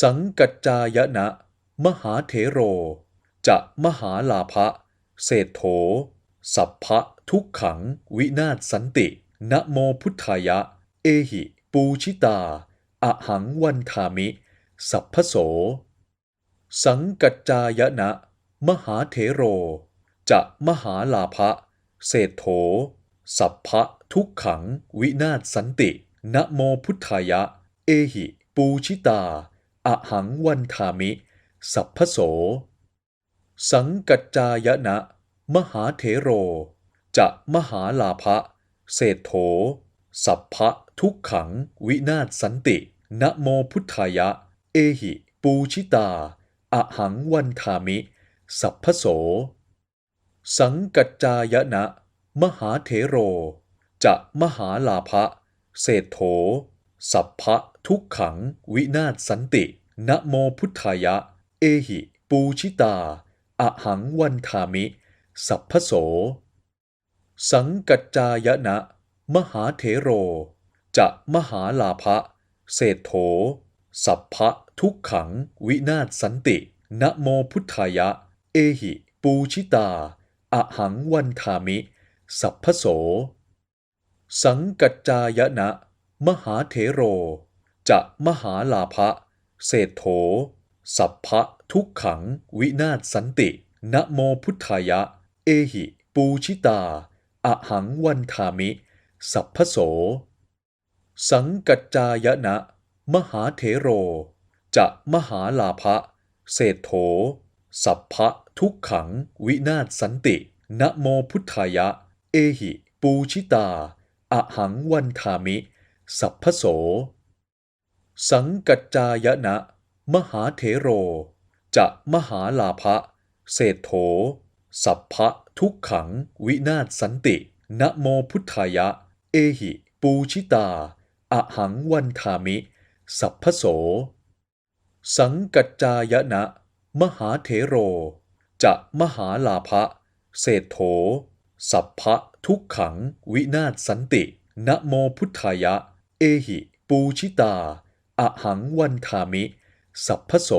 สังกัจจายนะ มหาเถโร จะมหาลาภะเศรษโถ สัพพะทุกขัง วินาศสันติ นะโมพุทธายะ เอหิ ปูชิตาอะหังวันทามิ สัพพโส สังกัจจายนะ มหาเถโร จะมหาลาภะเศรษโถ สัพพะทุกขัง วินาศสันติ นะโมพุทธายะ เอหิ ปูชิตา อะหังวันทามิ สัพพโส สังกัจจายนะ มหาเถโร จะมหาลาภะเศรษโถ สัพพะทุกขัง วินาศสันติ นะโมพุทธายะ เอหิ ปูชิตาอะหังวันทามิ สัพพโส สังกัจจายนะ มหาเถโร จะมหาลาภะเศรษโถ สัพพะทุกขัง วินาศสันติ นะโมพุทธายะ เอหิ ปูชิตาอะหังวันทามิ สัพพโส สังกัจจายนะ มหาเถโร จะมหาลาภะ เศรษโถ สัพพะทุกขัง วินาศสันติ นะโมพุทธายะ เอหิ ปูชิตาอะหังวันทามิ สัพพโส สังกัจจายนะ มหาเถโร จะมหาลาภะ เศรษโถ สัพพะทุกขัง วินาศสันติ นะโมพุทธายะ เอหิ ปูชิตา อะหังวันทามิ สัพพโส สังกัจจายนะ มหาเถโร จะมหาลาภะเศรษโถ สัพพะทุกขัง วินาศสันติ นะโมพุทธายะ เอหิ ปูชิตา อะหังวันทามิ สัพพโส สังกัจจายนะ มหาเถโร จะมหาลาภะเศรษโถ สัพพะทุกขัง วินาศสันติ นะโมพุทธายะ เอหิ ปูชิตาอะหังวันทามิ สัพพโส สังกัจจายนะ มหาเถโร จะมหาลาภะเศรษโถ สัพพะทุกขัง วินาศสันติ นะโมพุทธายะ เอหิ ปูชิตา อะหังวันทามิ สัพพโส